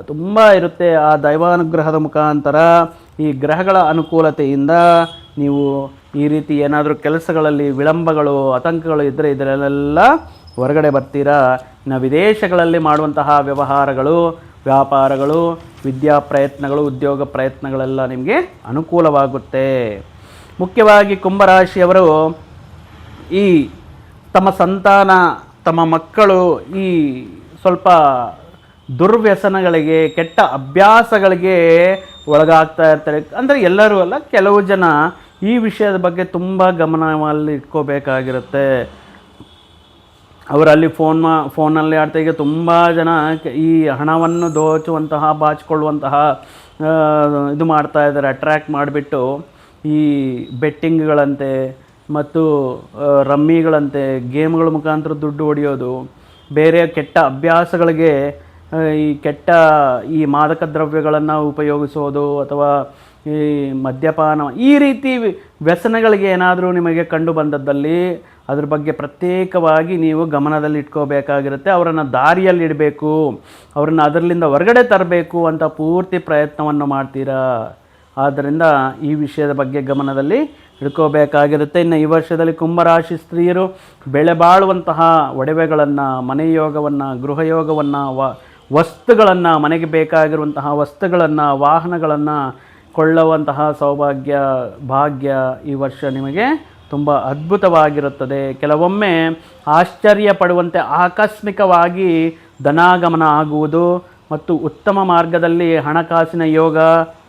ತುಂಬ ಇರುತ್ತೆ ಆ ದೈವಾನುಗ್ರಹದ ಮುಖಾಂತರ ಈ ಗ್ರಹಗಳ ಅನುಕೂಲತೆಯಿಂದ ನೀವು ಈ ರೀತಿ ಏನಾದರೂ ಕೆಲಸಗಳಲ್ಲಿ ವಿಳಂಬಗಳು, ಆತಂಕಗಳು ಇದ್ದರೆ ಇದರಲ್ಲೆಲ್ಲ ಹೊರಗಡೆ ಬರ್ತೀರಾ? ಇನ್ನು ವಿದೇಶಗಳಲ್ಲಿ ಮಾಡುವಂತಹ ವ್ಯವಹಾರಗಳು, ವ್ಯಾಪಾರಗಳು, ವಿದ್ಯಾ ಪ್ರಯತ್ನಗಳು, ಉದ್ಯೋಗ ಪ್ರಯತ್ನಗಳೆಲ್ಲ ನಿಮಗೆ ಅನುಕೂಲವಾಗುತ್ತೆ. ಮುಖ್ಯವಾಗಿ ಕುಂಭರಾಶಿಯವರು ಈ ತಮ್ಮ ಸಂತಾನ, ತಮ್ಮ ಮಕ್ಕಳು ಈ ಸ್ವಲ್ಪ ದುರ್ವ್ಯಸನಗಳಿಗೆ, ಕೆಟ್ಟ ಅಭ್ಯಾಸಗಳಿಗೆ ಒಳಗಾಗ್ತಾ ಇರ್ತಾರೆ. ಅಂದರೆ ಎಲ್ಲರೂ ಅಲ್ಲ, ಕೆಲವು ಜನ ಈ ವಿಷಯದ ಬಗ್ಗೆ ತುಂಬ ಗಮನದಲ್ಲಿ ಇಟ್ಕೋಬೇಕಾಗಿರುತ್ತೆ. ಅವರಲ್ಲಿ ಫೋನ್ ಮಾ, ಫೋನಲ್ಲಿ ಆಡ್ತಾ, ಈಗ ತುಂಬ ಜನ ಈ ಹಣವನ್ನು ದೋಚುವಂತಹ, ಬಾಚಿಕೊಳ್ಳುವಂತಹ ಇದು ಮಾಡ್ತಾ ಇದ್ದಾರೆ ಅಟ್ರ್ಯಾಕ್ಟ್ ಮಾಡಿಬಿಟ್ಟು ಈ ಬೆಟ್ಟಿಂಗ್ಗಳಂತೆ ಮತ್ತು ರಮ್ಮಿಗಳಂತೆ ಗೇಮ್ಗಳ ಮುಖಾಂತರ ದುಡ್ಡು ಹೊಡೆಯೋದು, ಬೇರೆ ಕೆಟ್ಟ ಅಭ್ಯಾಸಗಳಿಗೆ ಈ ಕೆಟ್ಟ ಈ ಮಾದಕ ದ್ರವ್ಯಗಳನ್ನು ಉಪಯೋಗಿಸೋದು ಅಥವಾ ಈ ಮದ್ಯಪಾನ ಈ ರೀತಿ ವ್ಯಸನಗಳಿಗೆ ಏನಾದರೂ ನಿಮಗೆ ಕಂಡು ಬಂದದ್ದಲ್ಲಿ ಅದ್ರ ಬಗ್ಗೆ ಪ್ರತ್ಯೇಕವಾಗಿ ನೀವು ಗಮನದಲ್ಲಿ ಇಟ್ಕೋಬೇಕಾಗಿರುತ್ತೆ. ಅವರನ್ನು ದಾರಿಯಲ್ಲಿ ಇಡಬೇಕು ಅವರನ್ನು ಅದರಲ್ಲಿಂದ ಹೊರಗಡೆ ತರಬೇಕು ಅಂತ ಪೂರ್ತಿ ಪ್ರಯತ್ನವನ್ನು ಮಾಡ್ತೀರಾ? ಆದ್ದರಿಂದ ಈ ವಿಷಯದ ಬಗ್ಗೆ ಗಮನದಲ್ಲಿ ಇಟ್ಕೋಬೇಕಾಗಿರುತ್ತೆ. ಇನ್ನು ಈ ವರ್ಷದಲ್ಲಿ ಕುಂಭರಾಶಿ ಸ್ತ್ರೀಯರು ಬೆಳೆ ಬಾಳುವಂತಹ ಒಡವೆಗಳನ್ನು, ಮನೆಯೋಗವನ್ನು, ಗೃಹಯೋಗವನ್ನು ವ ವಸ್ತುಗಳನ್ನು ಮನೆಗೆ ಬೇಕಾಗಿರುವಂತಹ ವಸ್ತುಗಳನ್ನು, ವಾಹನಗಳನ್ನು ಕೊಳ್ಳುವಂತಹ ಸೌಭಾಗ್ಯ, ಭಾಗ್ಯ ಈ ವರ್ಷ ನಿಮಗೆ ತುಂಬ ಅದ್ಭುತವಾಗಿರುತ್ತದೆ. ಕೆಲವೊಮ್ಮೆ ಆಶ್ಚರ್ಯ ಪಡುವಂತೆ ಆಕಸ್ಮಿಕವಾಗಿ ಧನಾಗಮನ ಆಗುವುದು ಮತ್ತು ಉತ್ತಮ ಮಾರ್ಗದಲ್ಲಿ ಹಣಕಾಸಿನ ಯೋಗ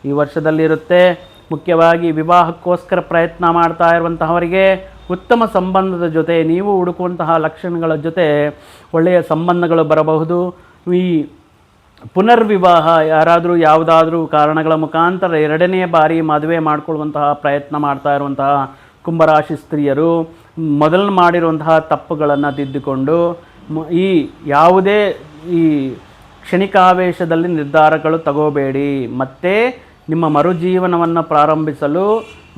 ಈ ವರ್ಷದಲ್ಲಿರುತ್ತೆ. ಮುಖ್ಯವಾಗಿ ವಿವಾಹಕ್ಕೋಸ್ಕರ ಪ್ರಯತ್ನ ಮಾಡ್ತಾ ಇರುವಂತಹವರಿಗೆ ಉತ್ತಮ ಸಂಬಂಧದ ಜೊತೆ, ನೀವು ಹುಡುಕುವಂತಹ ಲಕ್ಷಣಗಳ ಜೊತೆ ಒಳ್ಳೆಯ ಸಂಬಂಧಗಳು ಬರಬಹುದು. ಈ ಪುನರ್ವಿವಾಹ ಯಾರಾದರೂ ಯಾವುದಾದ್ರೂ ಕಾರಣಗಳ ಮುಖಾಂತರ ಎರಡನೇ ಬಾರಿ ಮದುವೆ ಮಾಡಿಕೊಳ್ಳುವಂತಹ ಪ್ರಯತ್ನ ಮಾಡ್ತಾ ಇರುವಂತಹ ಕುಂಭರಾಶಿ ಸ್ತ್ರೀಯರು ಮೊದಲು ಮಾಡಿರುವಂತಹ ತಪ್ಪುಗಳನ್ನು ತಿದ್ದುಕೊಂಡು ಈ ಯಾವುದೇ ಈ ಕ್ಷಣಿಕಾವೇಶದಲ್ಲಿ ನಿರ್ಧಾರಗಳು ತಗೋಬೇಡಿ. ಮತ್ತೆ ನಿಮ್ಮ ಮರುಜೀವನವನ್ನು ಪ್ರಾರಂಭಿಸಲು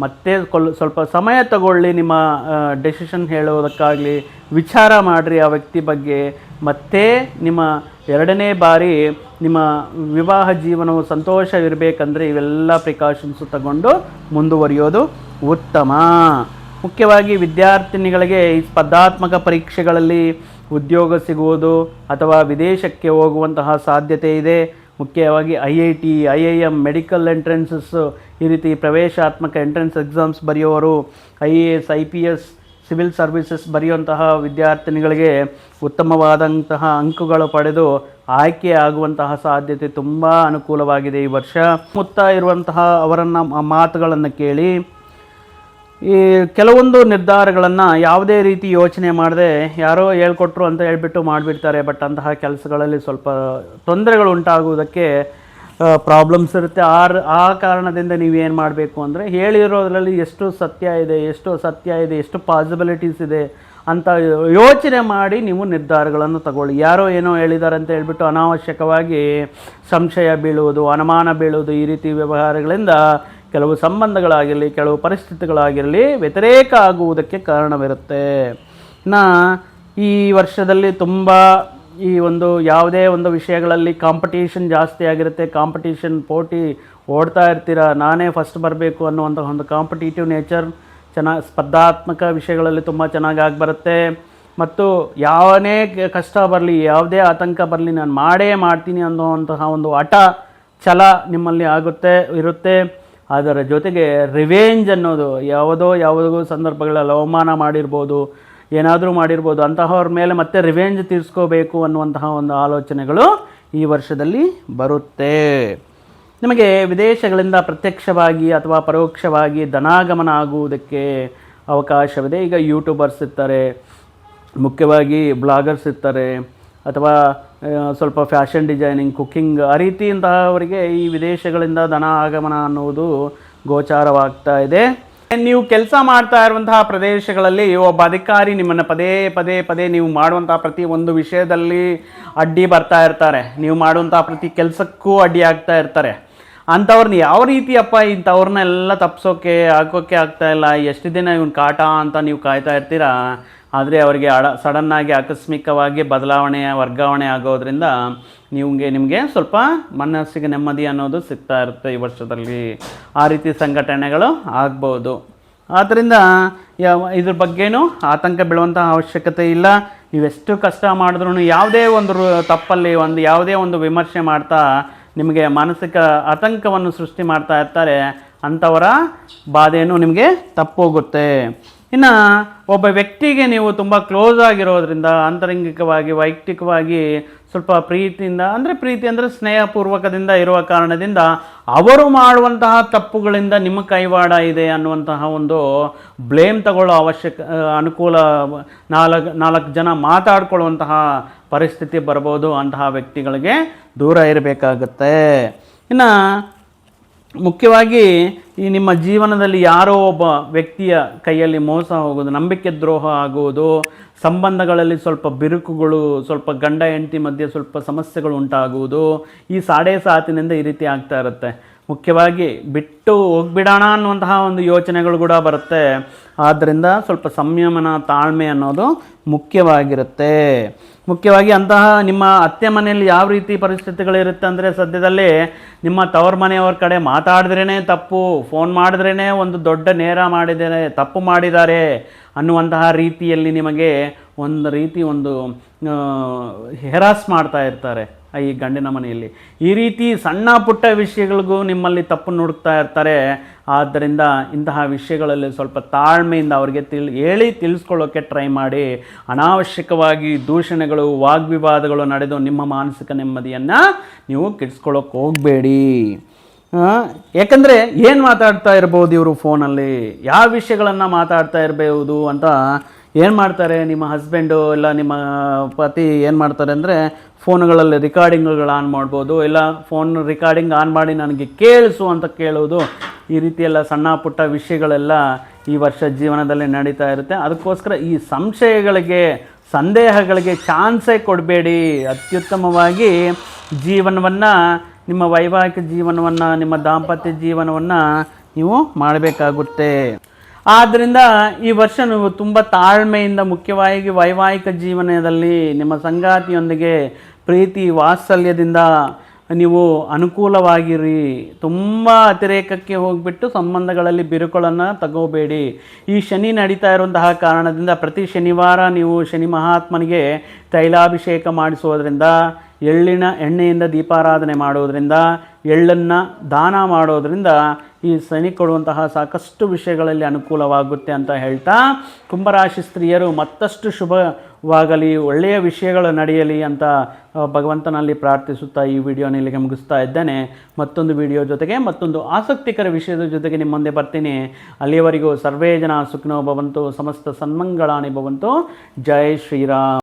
ಮತ್ತೆ ಕೊಲ್ ಸ್ವಲ್ಪ ಸಮಯ ತಗೊಳ್ಳಿ ನಿಮ್ಮ ಡೆಸಿಷನ್ ಹೇಳೋದಕ್ಕಾಗಲಿ ವಿಚಾರ ಮಾಡಿರಿ ಆ ವ್ಯಕ್ತಿ ಬಗ್ಗೆ. ಮತ್ತೆ ನಿಮ್ಮ ಎರಡನೇ ಬಾರಿ ನಿಮ್ಮ ವಿವಾಹ ಜೀವನವು ಸಂತೋಷವಿರಬೇಕಂದ್ರೆ ಇವೆಲ್ಲ ಪ್ರಿಕಾಷನ್ಸು ತಗೊಂಡು ಮುಂದುವರಿಯೋದು ಉತ್ತಮ. ಮುಖ್ಯವಾಗಿ ವಿದ್ಯಾರ್ಥಿನಿಗಳಿಗೆ ಈ ಸ್ಪರ್ಧಾತ್ಮಕ ಪರೀಕ್ಷೆಗಳಲ್ಲಿ ಉದ್ಯೋಗ ಸಿಗುವುದು ಅಥವಾ ವಿದೇಶಕ್ಕೆ ಹೋಗುವಂತಹ ಸಾಧ್ಯತೆ ಇದೆ. ಮುಖ್ಯವಾಗಿ I I T, I I M medical entrances ಈ ರೀತಿ ಪ್ರವೇಶಾತ್ಮಕ entrance exams ಬರೆಯೋರು, I A S, I P S civil services ಬರೆಯುವಂತಹ ವಿದ್ಯಾರ್ಥಿನಿಗಳಿಗೆ ಉತ್ತಮವಾದಂತಹ ಅಂಕಗಳು ಪಡೆದು ಆಯ್ಕೆ ಆಗುವಂತಹ ಸಾಧ್ಯತೆ ತುಂಬ ಅನುಕೂಲವಾಗಿದೆ ಈ ವರ್ಷ. ಮುತ್ತ ಇರುವಂತಹ ಅವರನ್ನು ಮಾತುಗಳನ್ನು ಕೇಳಿ, ಈ ಕೆಲವೊಂದು ನಿರ್ಧಾರಗಳನ್ನು ಯಾವುದೇ ರೀತಿ ಯೋಚನೆ ಮಾಡದೆ ಯಾರೋ ಹೇಳ್ಕೊಟ್ರು ಅಂತ ಹೇಳ್ಬಿಟ್ಟು ಮಾಡಿಬಿಡ್ತಾರೆ. ಬಟ್ ಅಂತಹ ಕೆಲಸಗಳಲ್ಲಿ ಸ್ವಲ್ಪ ತೊಂದರೆಗಳು ಉಂಟಾಗುವುದಕ್ಕೆ ಪ್ರಾಬ್ಲಮ್ಸ್ ಇರುತ್ತೆ. ಆ ಆ ಕಾರಣದಿಂದ ನೀವೇನು ಮಾಡಬೇಕು ಅಂದರೆ ಹೇಳಿರೋದ್ರಲ್ಲಿ ಎಷ್ಟು ಸತ್ಯ ಇದೆ, ಎಷ್ಟು ಸತ್ಯ ಇದೆ, ಎಷ್ಟು ಪಾಸಿಬಿಲಿಟೀಸ್ ಇದೆ ಅಂತ ಯೋಚನೆ ಮಾಡಿ ನೀವು ನಿರ್ಧಾರಗಳನ್ನು ತಗೊಳ್ಳಿ. ಯಾರೋ ಏನೋ ಹೇಳಿದ್ದಾರೆ ಅಂತ ಹೇಳ್ಬಿಟ್ಟು ಅನಾವಶ್ಯಕವಾಗಿ ಸಂಶಯ ಬೀಳುವುದು, ಅನುಮಾನ ಬೀಳುವುದು ಈ ರೀತಿ ವ್ಯವಹಾರಗಳಿಂದ ಕೆಲವು ಸಂಬಂಧಗಳಾಗಿರಲಿ, ಕೆಲವು ಪರಿಸ್ಥಿತಿಗಳಾಗಿರಲಿ ವ್ಯತಿರೇಕ ಆಗುವುದಕ್ಕೆ ಕಾರಣವಿರುತ್ತೆ. ನಾ, ಈ ವರ್ಷದಲ್ಲಿ ತುಂಬ ಈ ಒಂದು ಯಾವುದೇ ಒಂದು ವಿಷಯಗಳಲ್ಲಿ ಕಾಂಪಿಟೇಷನ್ ಜಾಸ್ತಿ ಆಗಿರುತ್ತೆ. ಕಾಂಪಿಟೇಷನ್ ಪೋಟಿ ಓಡ್ತಾ ಇರ್ತೀರ? ನಾನೇ ಫಸ್ಟ್ ಬರಬೇಕು ಅನ್ನುವಂಥ ಒಂದು ಕಾಂಪಿಟೇಟಿವ್ ನೇಚರ್ ಚೆನ್ನಾಗಿ ಸ್ಪರ್ಧಾತ್ಮಕ ವಿಷಯಗಳಲ್ಲಿ ತುಂಬ ಚೆನ್ನಾಗಿ ಆಗಿಬರುತ್ತೆ ಮತ್ತು ಯಾವನೇ ಕಷ್ಟ ಬರಲಿ, ಯಾವುದೇ ಆತಂಕ ಬರಲಿ, ನಾನು ಮಾಡೇ ಮಾಡ್ತೀನಿ ಅನ್ನುವಂತಹ ಒಂದು ಹಠ, ಛಲ ನಿಮ್ಮಲ್ಲಿ ಆಗುತ್ತೆ, ಇರುತ್ತೆ. ಅದರ ಜೊತೆಗೆ ರಿವೆಂಜ್ ಅನ್ನೋದು, ಯಾವುದೋ ಯಾವುದೋ ಸಂದರ್ಭಗಳಲ್ಲಿ ಅವಮಾನ ಮಾಡಿರ್ಬೋದು, ಏನಾದರೂ ಮಾಡಿರ್ಬೋದು, ಅಂತಹವ್ರ ಮೇಲೆ ಮತ್ತೆ ರಿವೆಂಜ್ ತೀರಿಸ್ಕೋಬೇಕು ಅನ್ನುವಂತಹ ಒಂದು ಆಲೋಚನೆಗಳು ಈ ವರ್ಷದಲ್ಲಿ ಬರುತ್ತೆ. ನಿಮಗೆ ವಿದೇಶಗಳಿಂದ ಪ್ರತ್ಯಕ್ಷವಾಗಿ ಅಥವಾ ಪರೋಕ್ಷವಾಗಿ ಧನಾಗಮನ ಆಗುವುದಕ್ಕೆ ಅವಕಾಶವಿದೆ. ಈಗ ಯೂಟ್ಯೂಬರ್ಸ್ ಇರ್ತಾರೆ, ಮುಖ್ಯವಾಗಿ ಬ್ಲಾಗರ್ಸ್ ಇರ್ತಾರೆ, ಅಥವಾ ಸ್ವಲ್ಪ ಫ್ಯಾಷನ್ ಡಿಸೈನಿಂಗ್ ಕುಕ್ಕಿಂಗ್ ಆ ರೀತಿಯಂತಹವರಿಗೆ ಈ ವಿದೇಶಗಳಿಂದ ಧನ ಆಗಮನ ಅನ್ನುವುದು ಗೋಚಾರವಾಗ್ತಾ ಇದೆ. ನೀವು ಕೆಲಸ ಮಾಡ್ತಾ ಇರುವಂತಹ ಪ್ರದೇಶಗಳಲ್ಲಿ ಒಬ್ಬ ಅಧಿಕಾರಿ ನಿಮ್ಮನ್ನು ಪದೇ ಪದೇ ಪದೇ ನೀವು ಮಾಡುವಂಥ ಪ್ರತಿ ಒಂದು ವಿಷಯದಲ್ಲಿ ಅಡ್ಡಿ ಬರ್ತಾ ಇರ್ತಾರೆ. ನೀವು ಮಾಡುವಂಥ ಪ್ರತಿ ಕೆಲಸಕ್ಕೂ ಅಡ್ಡಿ ಆಗ್ತಾ ಇರ್ತಾರೆ. ಅಂಥವ್ರನ್ನ ಯಾವ ರೀತಿಯಪ್ಪ ಇಂಥವ್ರನ್ನೆಲ್ಲ ತಪ್ಪಿಸೋಕೆ ಹಾಕೋಕ್ಕೆ ಆಗ್ತಾ ಇಲ್ಲ. ಎಷ್ಟು ದಿನ ಇವ್ನ ಕಾಟ ಅಂತ ನೀವು ಕಾಯ್ತಾ ಇರ್ತೀರಾ? ಆದರೆ ಅವರಿಗೆ ಅಡ ಸಡನ್ನಾಗಿ ಆಕಸ್ಮಿಕವಾಗಿ ಬದಲಾವಣೆ, ವರ್ಗಾವಣೆ ಆಗೋದ್ರಿಂದ ನಿಮಗೆ ನಿಮಗೆ ಸ್ವಲ್ಪ ಮನಸ್ಸಿಗೆ ನೆಮ್ಮದಿ ಅನ್ನೋದು ಸಿಗ್ತಾ ಇರುತ್ತೆ ಈ ವರ್ಷದಲ್ಲಿ. ಆ ರೀತಿ ಸಂಘಟನೆಗಳು ಆಗ್ಬೋದು. ಆದ್ದರಿಂದ ಯಾವ, ಇದ್ರ ಬಗ್ಗೆನೂ ಆತಂಕ ಬೀಳುವಂಥ ಅವಶ್ಯಕತೆ ಇಲ್ಲ. ನೀವೆಷ್ಟು ಕಷ್ಟ ಮಾಡಿದ್ರೂ ಯಾವುದೇ ಒಂದು ತಪ್ಪಲ್ಲಿ ಒಂದು, ಯಾವುದೇ ಒಂದು ವಿಮರ್ಶೆ ಮಾಡ್ತಾ ನಿಮಗೆ ಮಾನಸಿಕ ಆತಂಕವನ್ನು ಸೃಷ್ಟಿ ಮಾಡ್ತಾ ಇರ್ತಾರೆ, ಅಂಥವರ ಬಾಧೆಯನ್ನು ನಿಮಗೆ ತಪ್ಪೋಗುತ್ತೆ. ಇನ್ನು ಒಬ್ಬ ವ್ಯಕ್ತಿಗೆ ನೀವು ತುಂಬ ಕ್ಲೋಸ್ ಆಗಿರೋದ್ರಿಂದ, ಆಂತರಂಗಿಕವಾಗಿ, ವೈಯಕ್ತಿಕವಾಗಿ ಸ್ವಲ್ಪ ಪ್ರೀತಿಯಿಂದ, ಅಂದರೆ ಪ್ರೀತಿ ಅಂದರೆ ಸ್ನೇಹಪೂರ್ವಕದಿಂದ ಇರುವ ಕಾರಣದಿಂದ ಅವರು ಮಾಡುವಂತಹ ತಪ್ಪುಗಳಿಂದ ನಿಮ್ಮ ಕೈವಾಡ ಇದೆ ಅನ್ನುವಂತಹ ಒಂದು ಬ್ಲೇಮ್ ತಗೊಳ್ಳೋ ಅವಶ್ಯಕ, ಅನುಕೂಲ ನಾಲ್ಕು ನಾಲ್ಕು ಜನ ಮಾತಾಡ್ಕೊಳ್ಳುವಂತಹ ಪರಿಸ್ಥಿತಿ ಬರ್ಬೋದು ಅಂತಹ ವ್ಯಕ್ತಿಗಳಿಗೆ ದೂರ ಇರಬೇಕಾಗತ್ತೆ. ಇನ್ನು ಮುಖ್ಯವಾಗಿ ಈ ನಿಮ್ಮ ಜೀವನದಲ್ಲಿ ಯಾರೋ ಒಬ್ಬ ವ್ಯಕ್ತಿಯ ಕೈಯಲ್ಲಿ ಮೋಸ ಹೋಗೋದು, ನಂಬಿಕೆ ದ್ರೋಹ ಆಗುವುದು ಸಂಬಂಧಗಳಲ್ಲಿ ಸ್ವಲ್ಪ ಬಿರುಕುಗಳು, ಸ್ವಲ್ಪ ಗಂಡ ಹೆಂಡತಿ ಮಧ್ಯೆ ಸ್ವಲ್ಪ ಸಮಸ್ಯೆಗಳು ಉಂಟಾಗುವುದು, ಈ ಸಾಡೆ ಸಾತಿನಿಂದ ಈ ರೀತಿ ಆಗ್ತಾ ಇರುತ್ತೆ. ಮುಖ್ಯವಾಗಿ ಬಿಟ್ಟು ಹೋಗ್ಬಿಡೋಣ ಅನ್ನುವಂತಹ ಒಂದು ಯೋಚನೆಗಳು ಕೂಡ ಬರುತ್ತೆ. ಆದ್ದರಿಂದ ಸ್ವಲ್ಪ ಸಂಯಮನ, ತಾಳ್ಮೆ ಅನ್ನೋದು ಮುಖ್ಯವಾಗಿರುತ್ತೆ. ಮುಖ್ಯವಾಗಿ ಅಂತಹ ನಿಮ್ಮ ಅತ್ತೆ ಮನೆಯಲ್ಲಿ ಯಾವ ರೀತಿ ಪರಿಸ್ಥಿತಿಗಳಿರುತ್ತೆ ಅಂದರೆ ಸದ್ಯದಲ್ಲಿ ನಿಮ್ಮ ತವ್ರ ಮನೆಯವ್ರ ಕಡೆ ಮಾತಾಡಿದ್ರೇ ತಪ್ಪು, ಫೋನ್ ಮಾಡಿದ್ರೇ ಒಂದು ದೊಡ್ಡ ನೇರ ಮಾಡಿದರೆ ತಪ್ಪು ಮಾಡಿದ್ದಾರೆ ಅನ್ನುವಂತಹ ರೀತಿಯಲ್ಲಿ ನಿಮಗೆ ಒಂದು ರೀತಿ ಒಂದು ಹೆರಾಸ್ ಮಾಡ್ತಾ ಇರ್ತಾರೆ. ಈ ಗಂಡಿನ ಮನೆಯಲ್ಲಿ. ಈ ರೀತಿ ಸಣ್ಣ ಪುಟ್ಟ ವಿಷಯಗಳಿಗೂ ನಿಮ್ಮಲ್ಲಿ ತಪ್ಪು ನುಡುಕ್ತಾ ಇರ್ತಾರೆ. ಆದ್ದರಿಂದ ಇಂತಹ ವಿಷಯಗಳಲ್ಲಿ ಸ್ವಲ್ಪ ತಾಳ್ಮೆಯಿಂದ ಅವರಿಗೆ ತಿಳ್ ಹೇಳಿ ತಿಳಿಸ್ಕೊಳ್ಳೋಕ್ಕೆ ಟ್ರೈ ಮಾಡಿ. ಅನಾವಶ್ಯಕವಾಗಿ ದೂಷಣೆಗಳು, ವಾಗ್ವಿವಾದಗಳು ನಡೆದು ನಿಮ್ಮ ಮಾನಸಿಕ ನೆಮ್ಮದಿಯನ್ನು ನೀವು ಕೆಡಿಸ್ಕೊಳ್ಳೋಕೆ ಹೋಗಬೇಡಿ. ಯಾಕಂದರೆ ಏನು ಮಾತಾಡ್ತಾ ಇರ್ಬೋದು ಇವರು ಫೋನಲ್ಲಿ ಯಾವ ವಿಷಯಗಳನ್ನು ಮಾತಾಡ್ತಾ ಇರಬಹುದು ಅಂತ ಏನು ಮಾಡ್ತಾರೆ? ನಿಮ್ಮ ಹಸ್ಬೆಂಡು ಇಲ್ಲ ನಿಮ್ಮ ಪತಿ ಏನು ಮಾಡ್ತಾರೆ ಅಂದರೆ ಫೋನ್ಗಳಲ್ಲಿ ರೆಕಾರ್ಡಿಂಗ್ಗಳು ಆನ್ ಮಾಡ್ಬೋದು, ಇಲ್ಲ ಫೋನ್ ರೆಕಾರ್ಡಿಂಗ್ ಆನ್ ಮಾಡಿ ನನಗೆ ಕೇಳಿಸು ಅಂತ ಕೇಳೋದು. ಈ ರೀತಿಯೆಲ್ಲ ಸಣ್ಣ ಪುಟ್ಟ ವಿಷಯಗಳೆಲ್ಲ ಈ ವರ್ಷ ಜೀವನದಲ್ಲಿ ನಡೀತಾ ಇರುತ್ತೆ. ಅದಕ್ಕೋಸ್ಕರ ಈ ಸಂಶಯಗಳಿಗೆ, ಸಂದೇಹಗಳಿಗೆ ಚಾನ್ಸೇ ಕೊಡಬೇಡಿ. ಅತ್ಯುತ್ತಮವಾಗಿ ಜೀವನವನ್ನು, ನಿಮ್ಮ ವೈವಾಹಿಕ ಜೀವನವನ್ನು, ನಿಮ್ಮ ದಾಂಪತ್ಯ ಜೀವನವನ್ನು ನೀವು ಮಾಡಬೇಕಾಗುತ್ತೆ. ಆದ್ದರಿಂದ ಈ ವರ್ಷ ನೀವು ತುಂಬ ತಾಳ್ಮೆಯಿಂದ ಮುಖ್ಯವಾಗಿ ವೈವಾಹಿಕ ಜೀವನದಲ್ಲಿ ನಿಮ್ಮ ಸಂಗಾತಿಯೊಂದಿಗೆ ಪ್ರೀತಿ ವಾತ್ಸಲ್ಯದಿಂದ ನೀವು ಅನುಕೂಲವಾಗಿರಿ. ತುಂಬ ಅತಿರೇಕಕ್ಕೆ ಹೋಗಿಬಿಟ್ಟು ಸಂಬಂಧಗಳಲ್ಲಿ ಬಿರುಕುಗಳನ್ನು ತಗೋಬೇಡಿ. ಈ ಶನಿ ನಡೀತಾ ಇರುವಂತಹ ಕಾರಣದಿಂದ ಪ್ರತಿ ಶನಿವಾರ ನೀವು ಶನಿ ಮಹಾತ್ಮನಿಗೆ ತೈಲಾಭಿಷೇಕ ಮಾಡಿಸೋದ್ರಿಂದ ಎಳ್ಳಿನ ಎಣ್ಣೆಯಿಂದ ದೀಪಾರಾಧನೆ ಮಾಡೋದರಿಂದ ಎಳ್ಳನ್ನು ದಾನ ಮಾಡೋದರಿಂದ ಈ ಶನಿ ಕೊಡುವಂತಹ ಸಾಕಷ್ಟು ವಿಷಯಗಳಲ್ಲಿ ಅನುಕೂಲವಾಗುತ್ತೆ ಅಂತ ಹೇಳ್ತಾ ಕುಂಭರಾಶಿ ಸ್ತ್ರೀಯರು ಮತ್ತಷ್ಟು ಶುಭವಾಗಲಿ ಒಳ್ಳೆಯ ವಿಷಯಗಳು ನಡೆಯಲಿ ಅಂತ ಭಗವಂತನಲ್ಲಿ ಪ್ರಾರ್ಥಿಸುತ್ತಾ ಈ ವಿಡಿಯೋನ ಇಲ್ಲಿಗೆ ಮುಗಿಸ್ತಾ ಇದ್ದೇನೆ. ಮತ್ತೊಂದು ವಿಡಿಯೋ ಜೊತೆಗೆ ಮತ್ತೊಂದು ಆಸಕ್ತಿಕರ ವಿಷಯದ ಜೊತೆಗೆ ನಿಮ್ಮ ಮುಂದೆ ಬರ್ತೀನಿ. ಅಲ್ಲಿಯವರೆಗೂ ಸರ್ವೇ ಜನ ಸುಖನೋ ಭವಂತು, ಸಮಸ್ತ ಸನ್ಮಂಗಳಾನಿ ಭವಂತು. ಜೈ ಶ್ರೀರಾಮ್.